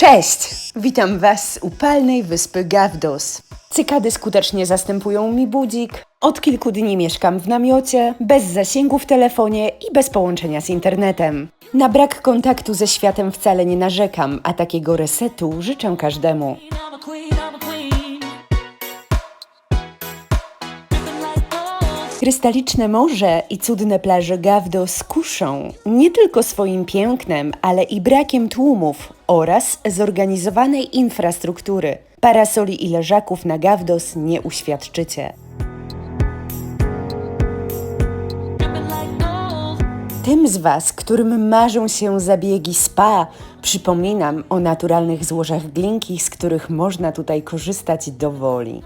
Cześć! Witam Was z upalnej wyspy Gavdos. Cykady skutecznie zastępują mi budzik. Od kilku dni mieszkam w namiocie, bez zasięgu w telefonie i bez połączenia z internetem. Na brak kontaktu ze światem wcale nie narzekam, a takiego resetu życzę każdemu. Krystaliczne morze i cudne plaże Gavdos kuszą nie tylko swoim pięknem, ale i brakiem tłumów oraz zorganizowanej infrastruktury. Parasoli i leżaków na Gavdos nie uświadczycie. Tym z Was, którym marzą się zabiegi spa, przypominam o naturalnych złożach glinki, z których można tutaj korzystać do woli.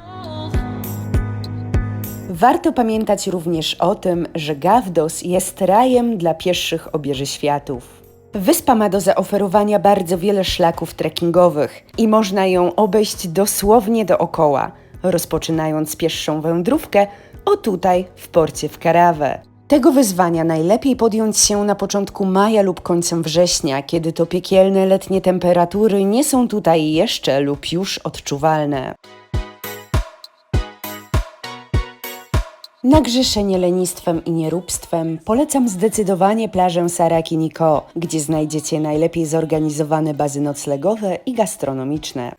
Warto pamiętać również o tym, że Gavdos jest rajem dla pieszych obieży światów. Wyspa ma do zaoferowania bardzo wiele szlaków trekkingowych i można ją obejść dosłownie dookoła, rozpoczynając pieszą wędrówkę o tutaj w porcie w Karawę. Tego wyzwania najlepiej podjąć się na początku maja lub końcem września, kiedy to piekielne letnie temperatury nie są tutaj jeszcze lub już odczuwalne. Na grzeszenie lenistwem i nieróbstwem. Polecam zdecydowanie plażę Saraki Niko, gdzie znajdziecie najlepiej zorganizowane bazy noclegowe i gastronomiczne.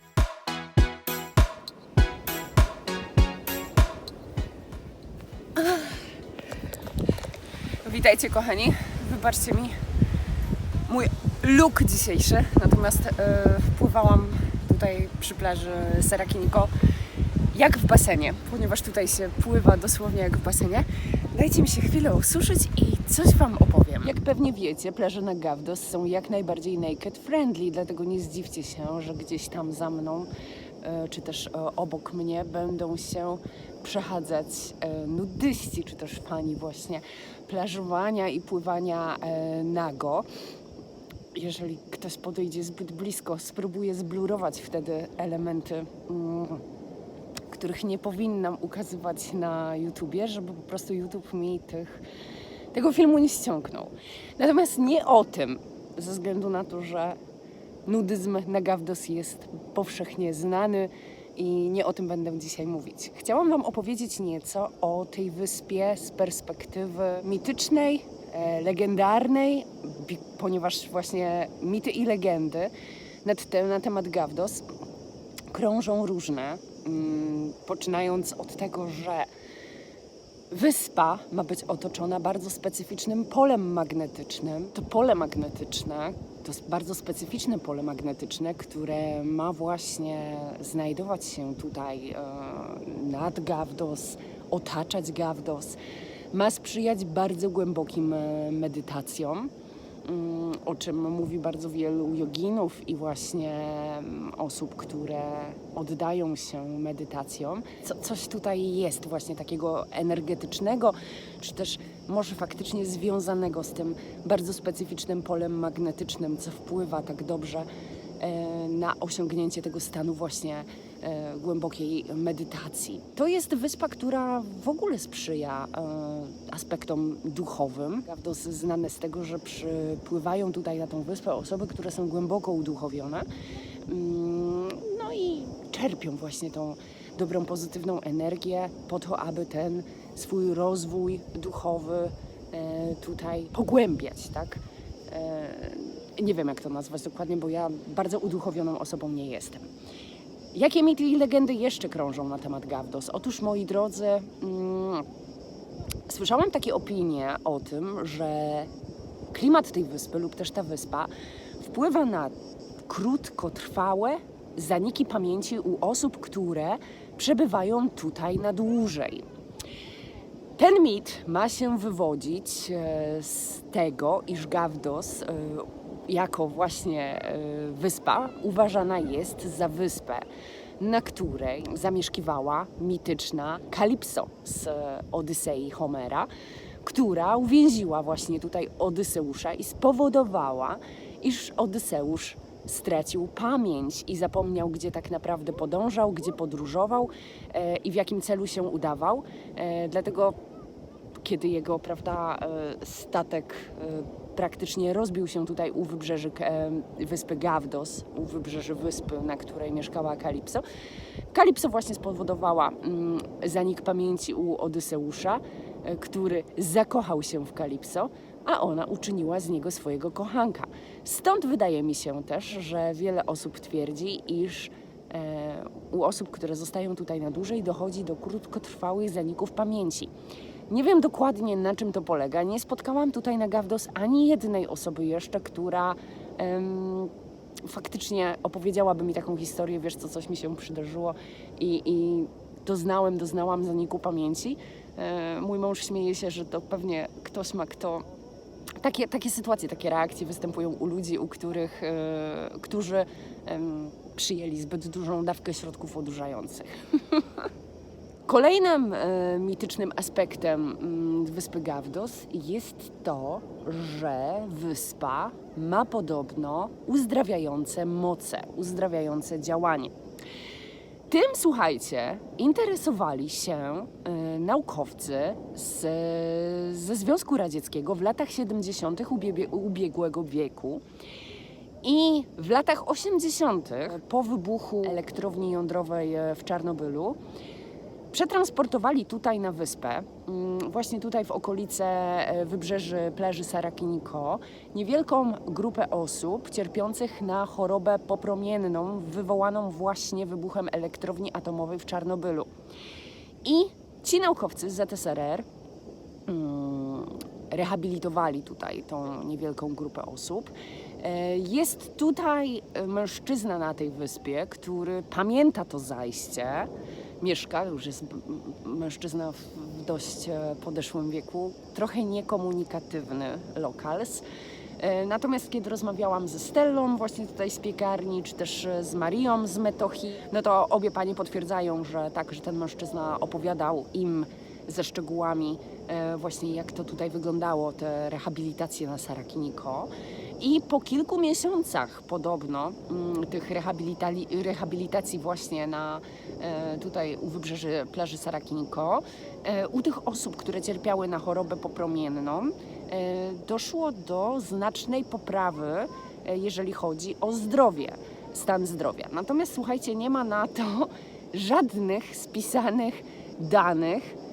Witajcie kochani, wybaczcie mi mój look dzisiejszy, natomiast e, wpływałam tutaj przy plaży Sarakiniko jak w basenie, ponieważ tutaj się pływa dosłownie jak w basenie. Dajcie mi się chwilę osuszyć i coś Wam opowiem. Jak pewnie wiecie, plaże na Gavdos są jak najbardziej naked friendly, dlatego nie zdziwcie się, że gdzieś tam za mną e, czy też e, obok mnie będą się przechadzać e, nudyści, czy też fani właśnie plażowania i pływania nago. Jeżeli ktoś podejdzie zbyt blisko, spróbuję zblurować wtedy elementy, mm, których nie powinnam ukazywać na YouTubie, żeby po prostu YouTube mi tych, tego filmu nie ściągnął. Natomiast nie o tym, ze względu na to, że nudyzm na Gavdos jest powszechnie znany i nie o tym będę dzisiaj mówić. Chciałam Wam opowiedzieć nieco o tej wyspie z perspektywy mitycznej, e, legendarnej, ponieważ właśnie mity i legendy na, na temat Gavdos krążą różne, poczynając od tego, że Wyspa ma być otoczona bardzo specyficznym polem magnetycznym. To pole magnetyczne to bardzo specyficzne pole magnetyczne, które ma właśnie znajdować się tutaj e, nad Gavdos, otaczać Gavdos. Ma sprzyjać bardzo głębokim e, medytacjom, mm, o czym mówi bardzo wielu joginów i właśnie mm, osób, które oddają się medytacjom. Co, coś tutaj jest właśnie takiego energetycznego, czy też może faktycznie związanego z tym bardzo specyficznym polem magnetycznym, co wpływa tak dobrze e, na osiągnięcie tego stanu właśnie e, głębokiej medytacji. To jest wyspa, która w ogóle sprzyja e, aspektom duchowym. Gavdos znane z tego, że przypływają tutaj na tą wyspę osoby, które są głęboko uduchowione. Mm, No i czerpią właśnie tą dobrą, pozytywną energię po to, aby ten swój rozwój duchowy e, tutaj pogłębiać, tak? E, nie wiem, jak to nazwać dokładnie, bo ja bardzo uduchowioną osobą nie jestem. Jakie mity i legendy jeszcze krążą na temat Gavdos? Otóż, moi drodzy, mm, słyszałam takie opinie o tym, że klimat tej wyspy lub też ta wyspa wpływa na krótkotrwałe zaniki pamięci u osób, które przebywają tutaj na dłużej. Ten mit ma się wywodzić e, z tego, iż Gavdos e, jako właśnie e, wyspa uważana jest za wyspę, na której zamieszkiwała mityczna Kalipso z e, Odysei Homera, która uwięziła właśnie tutaj Odyseusza i spowodowała, iż Odyseusz stracił pamięć i zapomniał, gdzie tak naprawdę podążał, gdzie podróżował e, i w jakim celu się udawał. Dlatego kiedy jego, prawda, statek praktycznie rozbił się tutaj u wybrzeży e, wyspy Gawdos, u wybrzeży wyspy, na której mieszkała Kalipso. Kalipso właśnie spowodowała mm, zanik pamięci u Odyseusza, e, który zakochał się w Kalipso, a ona uczyniła z niego swojego kochanka. Stąd wydaje mi się też, że wiele osób twierdzi, iż e, u osób, które zostają tutaj na dłużej, dochodzi do krótkotrwałych zaników pamięci. Nie wiem dokładnie na czym to polega. Nie spotkałam tutaj na Gawdos ani jednej osoby jeszcze, która em, faktycznie opowiedziałaby mi taką historię, wiesz co, coś mi się przydarzyło i, i doznałem, doznałam zaniku pamięci. E, mój mąż śmieje się, że to pewnie ktoś ma kto takie, takie sytuacje, takie reakcje występują u ludzi, u których, e, którzy przyjęli zbyt dużą dawkę środków odurzających. Kolejnym e, mitycznym aspektem mm, wyspy Gawdos jest to, że wyspa ma podobno uzdrawiające moce, uzdrawiające działanie. Tym, słuchajcie, interesowali się e, naukowcy z, ze Związku Radzieckiego w latach 70. ubiegłe- ubiegłego wieku. I w latach 80. po wybuchu elektrowni jądrowej e, w Czarnobylu przetransportowali tutaj na wyspę, mm, właśnie tutaj w okolice e, wybrzeży plaży Sarakiniko, niewielką grupę osób cierpiących na chorobę popromienną wywołaną właśnie wybuchem elektrowni atomowej w Czarnobylu. I ci naukowcy z ZSRR mm, rehabilitowali tutaj tą niewielką grupę osób. E, Jest tutaj mężczyzna na tej wyspie, który pamięta to zajście. Mieszka, już jest mężczyzna w dość e, podeszłym wieku, trochę niekomunikatywny lokals. E, Natomiast kiedy rozmawiałam ze Stellą właśnie tutaj z piekarni, czy też e, z Marią z Metochi, no to obie panie potwierdzają, że tak, że ten mężczyzna opowiadał im ze szczegółami właśnie jak to tutaj wyglądało, te rehabilitacje na Sarakiniko. I po kilku miesiącach podobno mm, tych rehabilitacji właśnie na e, tutaj u wybrzeży plaży Sarakiniko, e, u tych osób, które cierpiały na chorobę popromienną, e, doszło do znacznej poprawy, jeżeli chodzi o zdrowie, stan zdrowia. Natomiast słuchajcie, nie ma na to żadnych spisanych danych,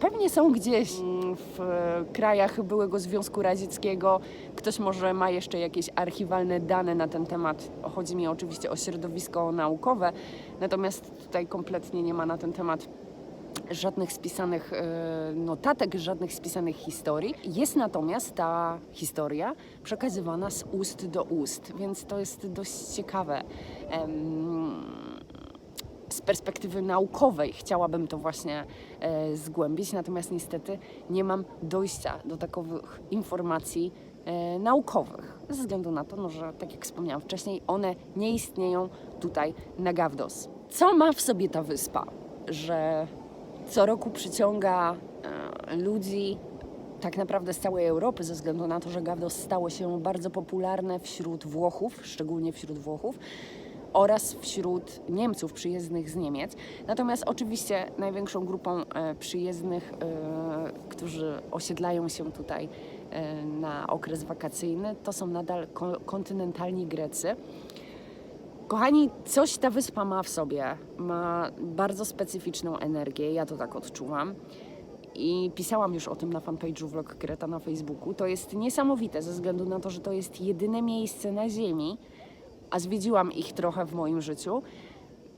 Pewnie są gdzieś mm, w e, krajach byłego Związku Radzieckiego. Ktoś może ma jeszcze jakieś archiwalne dane na ten temat. Chodzi mi oczywiście o środowisko naukowe, natomiast tutaj kompletnie nie ma na ten temat żadnych spisanych e, notatek, żadnych spisanych historii. Jest natomiast ta historia przekazywana z ust do ust, więc to jest dość ciekawe. Em, z perspektywy naukowej chciałabym to właśnie e, zgłębić, natomiast niestety nie mam dojścia do takowych informacji e, naukowych, ze względu na to, no, że tak jak wspomniałam wcześniej, one nie istnieją tutaj na Gawdos. Co ma w sobie ta wyspa? Że co roku przyciąga e, ludzi tak naprawdę z całej Europy, ze względu na to, że Gawdos stało się bardzo popularne wśród Włochów, szczególnie wśród Włochów oraz wśród Niemców przyjezdnych z Niemiec. Natomiast oczywiście największą grupą e, przyjezdnych, e, którzy osiedlają się tutaj e, na okres wakacyjny, to są nadal ko- kontynentalni Grecy. Kochani, coś ta wyspa ma w sobie. Ma bardzo specyficzną energię, ja to tak odczuwam. I pisałam już o tym na fanpage'u Vlog Kreta na Facebooku. To jest niesamowite ze względu na to, że to jest jedyne miejsce na Ziemi, a zwiedziłam ich trochę w moim życiu,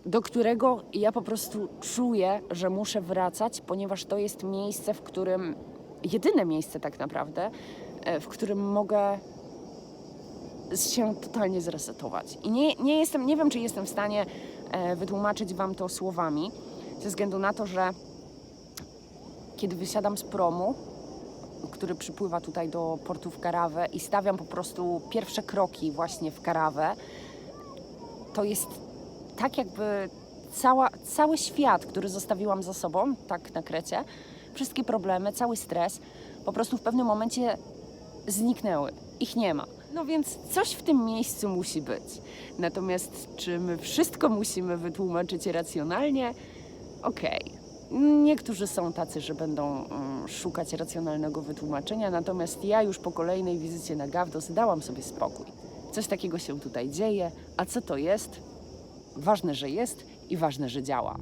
do którego ja po prostu czuję, że muszę wracać, ponieważ to jest miejsce, w którym, jedyne miejsce tak naprawdę, e, w którym mogę się totalnie zresetować. I nie, nie jestem, nie wiem, czy jestem w stanie e, wytłumaczyć Wam to słowami, ze względu na to, że kiedy wysiadam z promu, który przypływa tutaj do portu w Karawę i stawiam po prostu pierwsze kroki właśnie w Karawę, to jest tak jakby cała, cały świat, który zostawiłam za sobą, tak na Krecie, wszystkie problemy, cały stres, po prostu w pewnym momencie zniknęły. Ich nie ma. No więc coś w tym miejscu musi być. Natomiast czy my wszystko musimy wytłumaczyć racjonalnie? Okej. Niektórzy są tacy, że będą mm, szukać racjonalnego wytłumaczenia, natomiast ja już po kolejnej wizycie na Gawdos dałam sobie spokój. Coś takiego się tutaj dzieje, a co to jest? Ważne, że jest i ważne, że działa.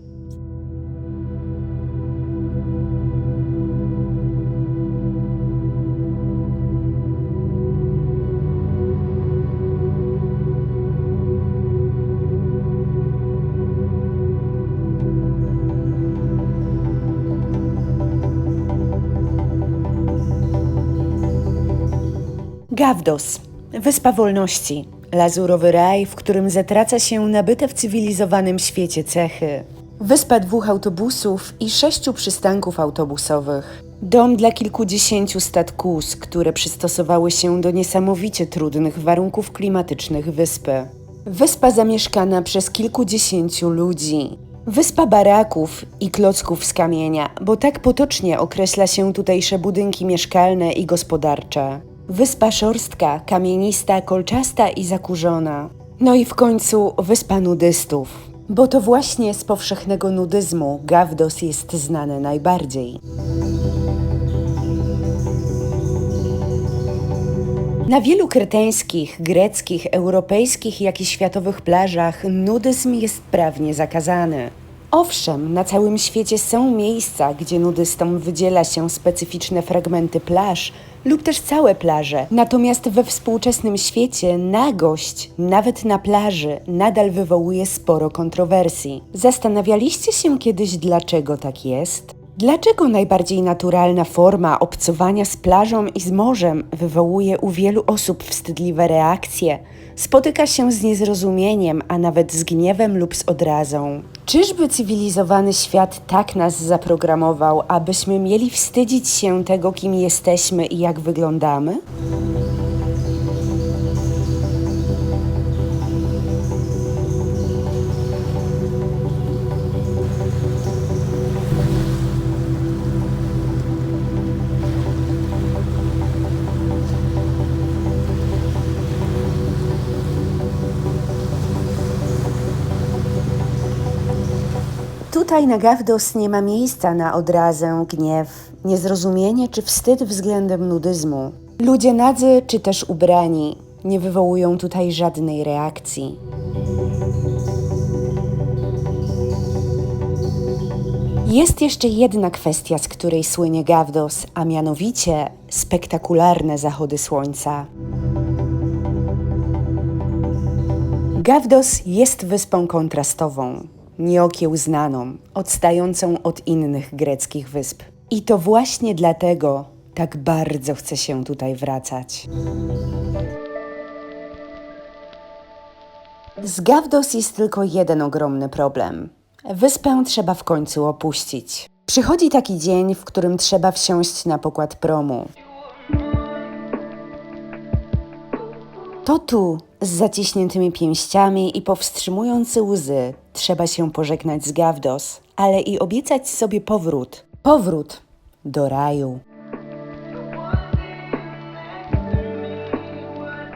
Gawdos, Wyspa Wolności, lazurowy raj, w którym zatraca się nabyte w cywilizowanym świecie cechy. Wyspa dwóch autobusów i sześciu przystanków autobusowych. Dom dla kilkudziesięciu statkus, które przystosowały się do niesamowicie trudnych warunków klimatycznych wyspy. Wyspa zamieszkana przez kilkudziesięciu ludzi. Wyspa baraków i klocków z kamienia, bo tak potocznie określa się tutejsze budynki mieszkalne i gospodarcze. Wyspa szorstka, kamienista, kolczasta i zakurzona. No i w końcu wyspa nudystów, bo to właśnie z powszechnego nudyzmu Gawdos jest znane najbardziej. Na wielu kreteńskich, greckich, europejskich, jak i światowych plażach nudyzm jest prawnie zakazany. Owszem, na całym świecie są miejsca, gdzie nudystom wydziela się specyficzne fragmenty plaż lub też całe plaże. Natomiast we współczesnym świecie nagość, nawet na plaży, nadal wywołuje sporo kontrowersji. Zastanawialiście się kiedyś, dlaczego tak jest? Dlaczego najbardziej naturalna forma obcowania z plażą i z morzem wywołuje u wielu osób wstydliwe reakcje, spotyka się z niezrozumieniem, a nawet z gniewem lub z odrazą? Czyżby cywilizowany świat tak nas zaprogramował, abyśmy mieli wstydzić się tego, kim jesteśmy i jak wyglądamy? Tutaj na Gawdos nie ma miejsca na odrazę, gniew, niezrozumienie czy wstyd względem nudyzmu. Ludzie nadzy czy też ubrani nie wywołują tutaj żadnej reakcji. Jest jeszcze jedna kwestia, z której słynie Gawdos, a mianowicie spektakularne zachody słońca. Gawdos jest wyspą kontrastową, nieokiełznaną, odstającą od innych greckich wysp. I to właśnie dlatego tak bardzo chce się tutaj wracać. Z Gawdos jest tylko jeden ogromny problem. Wyspę trzeba w końcu opuścić. Przychodzi taki dzień, w którym trzeba wsiąść na pokład promu. To tu, z zaciśniętymi pięściami i powstrzymując łzy, trzeba się pożegnać z Gawdos, ale i obiecać sobie powrót. Powrót do raju.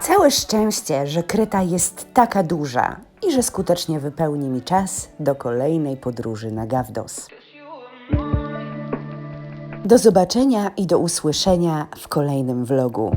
Całe szczęście, że Kreta jest taka duża i że skutecznie wypełni mi czas do kolejnej podróży na Gawdos. Do zobaczenia i do usłyszenia w kolejnym vlogu.